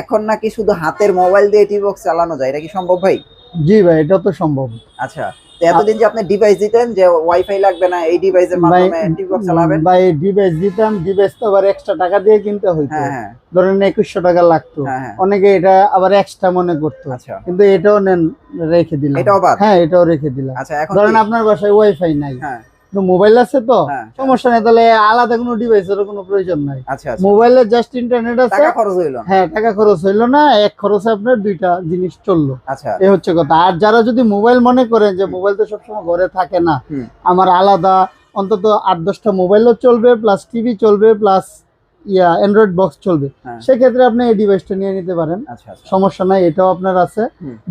এখন নাকি শুধু হাতের মোবাইল দিয়ে টিভি বক্স চালানো যায়? এটা কি সম্ভব ভাই? জি ভাই এটা তো সম্ভব। আচ্ছা এতদিন যে আপনি ডিভাইস দিতেন যে ওয়াইফাই লাগবে না এই ডিভাইসের মাধ্যমে টিভি বক্স চালাবেন? ভাই ডিভাইস দিতাম ডিভাইস তো আবার এক্সট্রা টাকা দিয়ে কিনতে হইতো। হ্যাঁ হ্যাঁ। ধরেন একুশশো টাকা লাগতো। হ্যাঁ অনেকে এটা আবার এক্সট্রা মনে করতো। আচ্ছা। কিন্তু এটাও নেন রেখে দিলাম। এটাও বাদ? হ্যাঁ এটাও রেখে দিলাম। আচ্ছা এখন ধরেন আপনার বাসায় ওয়াইফাই নাই। হ্যাঁ। মোবাইল আছে তো হ্যাঁ সমস্যা নেই তাহলে আলাদা কোনো ডিভাইসের কোনো প্রয়োজন নাই। আচ্ছা আচ্ছা। মোবাইলে জাস্ট ইন্টারনেট আছে। টাকা খরচ হইল হ্যাঁ টাকা খরচ হইল না এক খরচে আপনার দুইটা জিনিস চলল। আচ্ছা। এই হচ্ছে কথা। আর যারা যদি মোবাইল মনে করেন যে মোবাইল তো সবসময় ঘরে থাকে না আমার আলাদা অন্তত আট দশটা মোবাইলও চলবে প্লাস টিভি চলবে প্লাস ইয়া অ্যান্ড্রয়েড বক্স চলবে। হ্যাঁ। সেক্ষেত্রে আপনি এই ডিভাইসটা নিয়ে নিতে পারেন। আচ্ছা আচ্ছা। সমস্যা নাই এটাও আপনার আছে।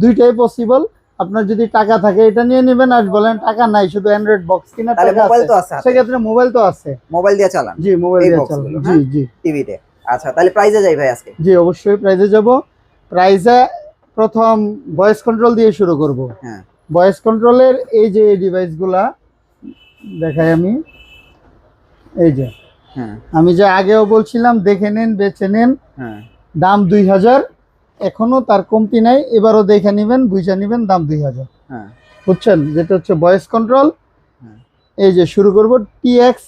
দুইটাই পসিবল আপনার যদি টাকা থাকে এটা নিয়ে নেবেন আর বলেন টাকা নাই শুধু অ্যান্ড্রয়েড বক্স কিনা তাহলে টাকা মোবাইল তো আছে। সেক্ষেত্রে মোবাইল তো আছে। মোবাইল দিয়ে চালান। জি মোবাইল দিয়ে চালান। জি হ্যাঁ? জি। টিভিতে আচ্ছা তাহলে প্রাইজে যাই ভাই আজকে। জি অবশ্যই প্রাইজে যাব। প্রাইজে প্রথম ভয়েস কন্ট্রোল দিয়ে শুরু করব। হ্যাঁ। ভয়েস কন্ট্রোলের এই যে ডিভাইসগুলা দেখাই আমি। এই যে। হ্যাঁ। আমি যে আগেও বলছিলাম দেখে নেন বেছে নেন। হ্যাঁ। দাম দুই হাজার। এখনও তার কমতি নাই এবারও দেখে নেবেন বুঝে নেবেন দাম দুই হাজার। হ্যাঁ। বুঝছেন? যেটা হচ্ছে ভয়েস কন্ট্রোল হ্যাঁ। এই যে শুরু করব TX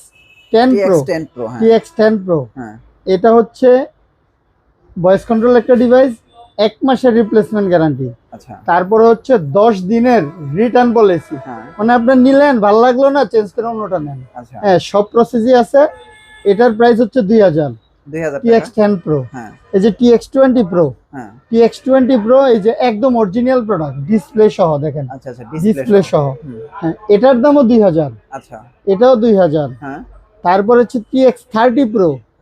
ten pro TX10 Pro TX ten pro এটা হচ্ছে ভয়েস কন্ট্রোল একটা ডিভাইস এক মাসের রিপ্লেসমেন্ট গ্যারান্টি আচ্ছা। তারপরে হচ্ছে দশ দিনের রিটার্ন পলিসি হ্যাঁ। মানে আপনি নিলেন ভালো লাগল না চেঞ্জ করে অন্যটা নেন। আচ্ছা। হ্যাঁ সব প্রসেসই আছে। এটার প্রাইস হচ্ছে দুই হাজার। দুই হাজার টেন প্রো হ্যাঁ। এই যে হ্যাঁ। এই যে একদম অরিজিনাল প্রোডাক্ট ডিসপ্লে সহ দেখেন। আচ্ছা আচ্ছা ডিসপ্লে ডিসপ্লে সহ। হ্যাঁ এটার দামও আচ্ছা। এটাও হ্যাঁ। তারপর হচ্ছে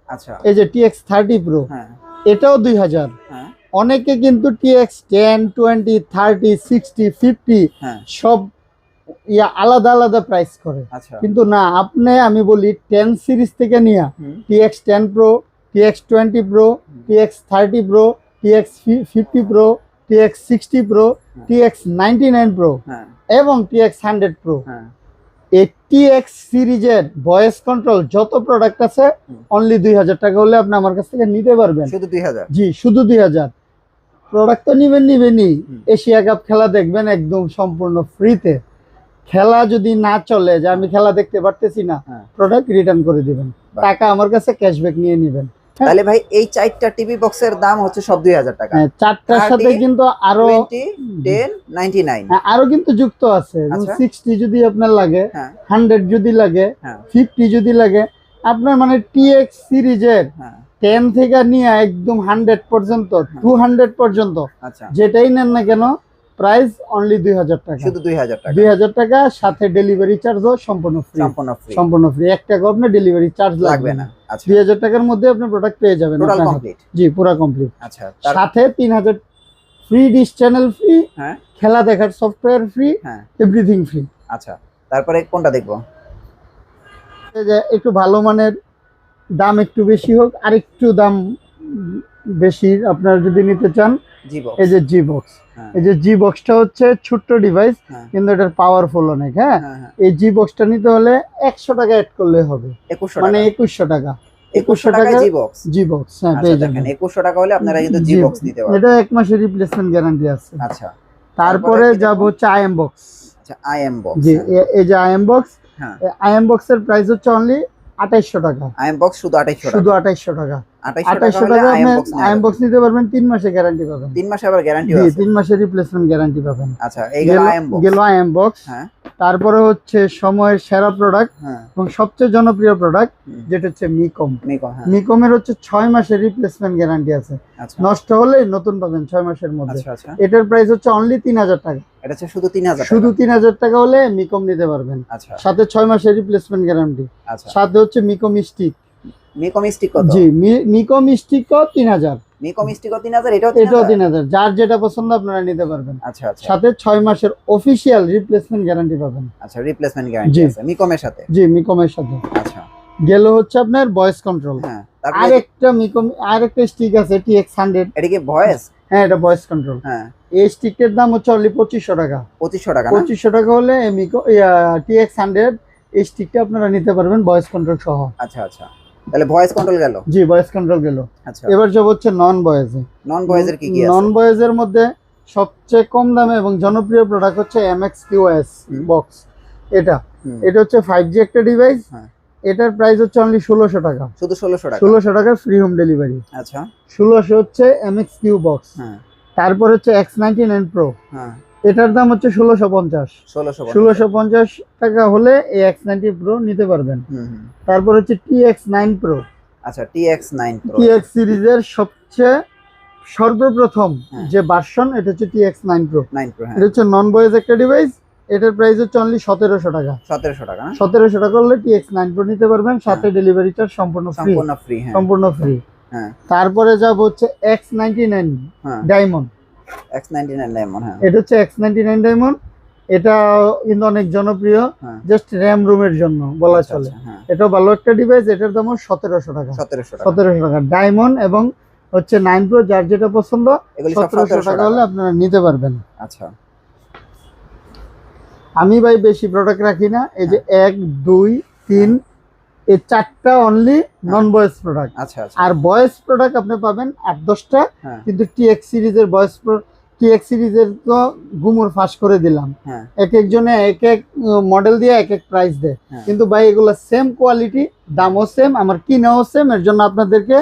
আচ্ছা। এই যে হ্যাঁ। এটাও হ্যাঁ। অনেকে কিন্তু সব ইয়া আলাদা আলাদা প্রাইস করে। আচ্ছা। কিন্তু না আপনি আমি বলি টেন সিরিজ থেকে নিয়ে TX ten pro TX twenty pro TX thirty pro TX fifty pro TX sixty pro TX ninety nine pro হ্যাঁ এবং টিএক্স হান্ড্রেড প্রো হ্যাঁ এই টিএক্স সিরিজের ভয়েস কন্ট্রোল যত প্রোডাক্ট আছে অনলি দুই হাজার টাকা হলে আপনি আমার কাছ থেকে নিতে পারবেন। শুধু দুই হাজার? জি শুধু দুই হাজার। প্রোডাক্ট তো নিবেন নিবেনই। এশিয়া কাপ খেলা দেখবেন একদম সম্পূর্ণ ফ্রিতে খেলা যদি না চলে যে আমি খেলা দেখতে পারতেছি না হ্যাঁ। প্রোডাক্ট রিটার্ন করে দিবেন। টাকা আমার কাছে ক্যাশব্যাক নিয়ে নেবেন। তাহলে ভাই এই চারটা টিভি বক্সের দাম হচ্ছে সব দুই হাজার টাকা। হ্যাঁ, চারটার সাথে কিন্তু আরও টেন নাইনটি নাইন হ্যাঁ, আরও কিন্তু যুক্ত আছে। আচ্ছা। সিক্সটি যদি আপনার লাগে হ্যাঁ। হান্ড্রেড যদি লাগে হ্যাঁ। ফিফটি যদি লাগে আপনার মানে টিএক্স সিরিজের হ্যাঁ। টেন থেকে নিয়ে একদম হান্ড্রেড পর্যন্ত টু হান্ড্রেড পর্যন্ত আচ্ছা। যেটাই নেন না কেন প্রাইস অনলি দুই হাজার টাকা। শুধু দুই হাজার টাকা। দুই হাজার টাকা সাথে ডেলিভারি চার্জও সম্পূর্ণ ফ্রি সম্পূর্ণ ফ্রি সম্পূর্ণ ফ্রি এক টাকা আপনার ডেলিভারি চার্জ লাগবে না। আচ্ছা। দুই হাজার টাকার মধ্যে আপনি প্রোডাক্ট পেয়ে যাবেন টোটাল কমপ্লিট জি পুরো কমপ্লিট আচ্ছা সাথে তিন হাজার ফ্রি ডিশ চ্যানেল ফ্রি হ্যাঁ। খেলা দেখার সফটওয়্যার ফ্রি হ্যাঁ। এভরিথিং ফ্রি আচ্ছা তারপরে কোনটা দেখব? যে একটু ভালো মানের দাম একটু বেশি হোক আর একটু দাম বেশি আপনারা যদি নিতে চান এই যে জি বক্স হ্যাঁ। এই যে জি বক্সটা হচ্ছে ছোট্ট ডিভাইস হ্যাঁ। কিন্তু এটার পাওয়ারফুল অনেক হ্যাঁ? হ্যাঁ এই জি বক্সটা নিতে হলে একশো টাকা অ্যাড করলে হবে। মানে একুশশো টাকা। একুশশো টাকা জি বক্স জি বক্স হ্যাঁ আচ্ছা পেয়ে দেখেন যাবেন। একুশশো টাকা হলে আপনারা কিন্তু জি বক্স নিতে পারবেন। এটা এক মাসের রিপ্লেসমেন্ট গ্যারান্টি আছে। আচ্ছা। তারপরে যাব? হচ্ছে আইএম বক্স আচ্ছা আই এম বক্স জি এই যে আইএম বক্স আইএম বক্সের প্রাইস হচ্ছে অনলি আঠাইশশো টাকা। আইএম বক্স শুধু আঠাইশশো শুধু আঠাইশশো টাকা। আঠাইশশো টাকা আইএম বক্স নিতে পারবেন তিন মাসে গ্যারান্টি পাবেন। তিন মাসে আবার গ্যারান্টি তিন মাসের রিপ্লেসমেন্ট গ্যারান্টি পাবেন। আচ্ছা এই গেল আইএম বক্স। হ্যাঁ। তারপরে হচ্ছে সময়ের সেরা প্রোডাক্ট হ্যাঁ। এবং সবচেয়ে জনপ্রিয় প্রোডাক্ট যেটা হচ্ছে মিকম মিকো হ্যাঁ। মিকমের হচ্ছে ছয় মাসের রিপ্লেসমেন্ট গ্যারান্টি আছে। আচ্ছা। নষ্ট হলে নতুন পাবেন ছয় মাসের মধ্যে। আচ্ছা আচ্ছা। এটার প্রাইস হচ্ছে অনলি তিন হাজার টাকা। এটা শুধু তিন হাজার শুধু তিন হাজার টাকা হলে মিকম নিতে পারবেন। সাথে ছয় মাসের রিপ্লেসমেন্ট গ্যারান্টি সাথে হচ্ছে মিকম স্টিক মিকো মিস্টিক কত? জি মিকম স্টিকও তিন হাজার। মিকো মিস্টিক তিন হাজার এটাও তিন এটাও হাজার তিন হাজার। যার যেটা পছন্দ আপনারা নিতে পারবেন। আচ্ছা আচ্ছা। সাথে ছয় মাসের অফিসিয়াল রিপ্লেসমেন্ট গ্যারান্টি পাবেন। আচ্ছা রিপ্লেসমেন্ট গ্যারান্টি। আছে মিকমের সাথে? জি মিকমের সাথে। আচ্ছা। গেল হচ্ছে আপনার ভয়েস কন্ট্রোল হ্যাঁ আরেকটা মিকম আরেকটা স্টিক আছে টিএক্স এটা কি ভয়েস হ্যাঁ এটা ভয়েস কন্ট্রোল হ্যাঁ। এই স্টিকের দাম হচ্ছে অনলি পঁচিশশো টাকা। পঁচিশশো টাকা না? পঁচিশশো টাকা হলে মিকো টিএক্স এই স্টিকটা আপনারা নিতে পারবেন ভয়েস কন্ট্রোল সহ। আচ্ছা আচ্ছা। তাহলে ভয়েস কন্ট্রোল গেল? জি ভয়েস কন্ট্রোল গেল। আচ্ছা। এবার যাব হচ্ছে নন ভয়েসে নন ভয়েসের কি কি আছে? নন ভয়েসের মধ্যে সবচেয়ে কম দামে এবং জনপ্রিয় প্রোডাক্ট হচ্ছে কিউএস হুম। বক্স এটা। এটা হচ্ছে ফাইভ জি একটা ডিভাইস হ্যাঁ। এটার প্রাইস হচ্ছে অনলি ষোলোশো টাকা। শুধু ষোলোশো টাকা? ষোলোশো টাকা ফ্রি হোম ডেলিভারি আচ্ছা। ষোলোশো হচ্ছে এমএক্স কিউ বক্স হ্যাঁ। তারপর হচ্ছে এক্স নাইনটি নাইন প্রো হ্যাঁ। এটার দাম হচ্ছে ষোলোশো পঞ্চাশ। ষোলোশো পঞ্চাশ। টাকা হলে এই এক্স নাইনটি প্রো নিতে পারবেন। তারপর হচ্ছে টি এক্স নাইন প্রো আচ্ছা T X nine T X সিরিজের সবচেয়ে সর্বপ্রথম হ্যাঁ। যে ভার্সন এটা হচ্ছে T X nine pro nine pro হ্যাঁ। এটা হচ্ছে নন ভয়েস একটা ডিভাইস এটার প্রাইস হচ্ছে অনলি সতেরোশো টাকা। সতেরোশো টাকা সতেরোশো টাকা হলে টি এক্স নাইন প্রো নিতে পারবেন সাথে ডেলিভারি চার্জ সম্পূর্ণ সম্পূর্ণ ফ্রি হ্যাঁ। সম্পূর্ণ ফ্রি হ্যাঁ। তারপরে যাব হচ্ছে এক্স নাইনটি নাইন হ্যাঁ। ডায়মন্ড ডায়মন্ড হ্যাঁ। এটা হচ্ছে ডায়মন্ড কিন্তু অনেক জনপ্রিয়। জাস্ট র্যাম রুমের জন্য বলা আচ্ছা, চলে। আচ্ছা, হ্যাঁ। এটা ভালো একটা ডিভাইস এটার দামও সতেরোশো টাকা। সতেরোশো টাকা। ডায়মন্ড এবং হচ্ছে নাইন প্রো যার যেটা পছন্দ সতেরোশো সতেরোশো টাকা হলে আপনারা নিতে পারবেন। আচ্ছা। আমি ভাই বেশি প্রোডাক্ট রাখি না। এই যে হ্যাঁ। এক দুই তিন এই চারটা অনলি নন ভয়েস প্রোডাক্ট আচ্ছা আচ্ছা। আর ভয়েস প্রোডাক্ট আপনি পাবেন আট দশটা হ্যাঁ। কিন্তু টিএক্স সিরিজের ভয়েস টিএক্স সিরিজের তো গুমর ফাঁস করে দিলাম। হ্যাঁ। এক একজনে এক এক মডেল দিয়ে এক এক প্রাইস দেয়। হ্যাঁ। কিন্তু ভাই এগুলো সেম কোয়ালিটি দামও সেম আমার কিনাও সেম এর জন্য আপনাদেরকে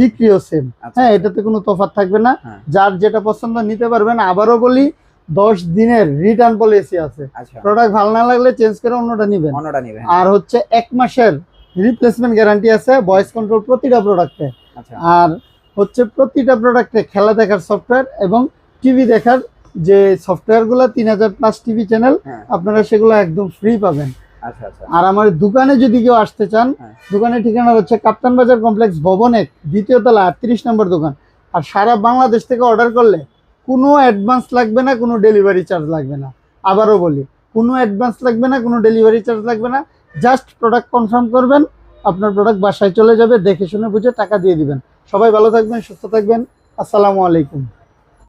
বিক্রিও সেম আচ্ছা, হ্যাঁ এটাতে কোনো তফাৎ থাকবে না। যার যেটা পছন্দ নিতে পারবেন। আবারও বলি দশ দিনের রিটার্ন পলিসি আছে। আচ্ছা। প্রোডাক্ট ভালো না লাগলে চেঞ্জ করে অন্যটা নিবেন। অন্যটা নিবে হ্যাঁ। আর হচ্ছে এক মাসের রিপ্লেসমেন্ট গ্যারান্টি আছে ভয়েস কন্ট্রোল প্রতিটা প্রোডাক্টে আচ্ছা। আর হচ্ছে প্রতিটা প্রোডাক্টে খেলা দেখার সফটওয়্যার এবং টিভি দেখার যে সফটওয়্যারগুলো তিন হাজার প্লাস টিভি চ্যানেল আপনারা সেগুলো একদম ফ্রি পাবেন। আচ্ছা আচ্ছা। আর আমার দোকানে যদি কেউ আসতে চান হ্যাঁ। দোকানের ঠিকানা হচ্ছে কাপ্তান বাজার কমপ্লেক্স ভবনে দ্বিতীয় তলা আটত্রিশ নম্বর দোকান। আর সারা বাংলাদেশ থেকে অর্ডার করলে কোনো অ্যাডভান্স লাগবে না কোনো ডেলিভারি চার্জ লাগবে না। আবারও বলি কোনো অ্যাডভান্স লাগবে না কোনো ডেলিভারি চার্জ লাগবে না। জাস্ট প্রোডাক্ট কনফার্ম করবেন, আপনার প্রোডাক্ট বাসায় চলে যাবে, দেখে শুনে বুঝে টাকা দিয়ে দিবেন। সবাই ভালো থাকবেন, সুস্থ থাকবেন। আসসালামু আলাইকুম।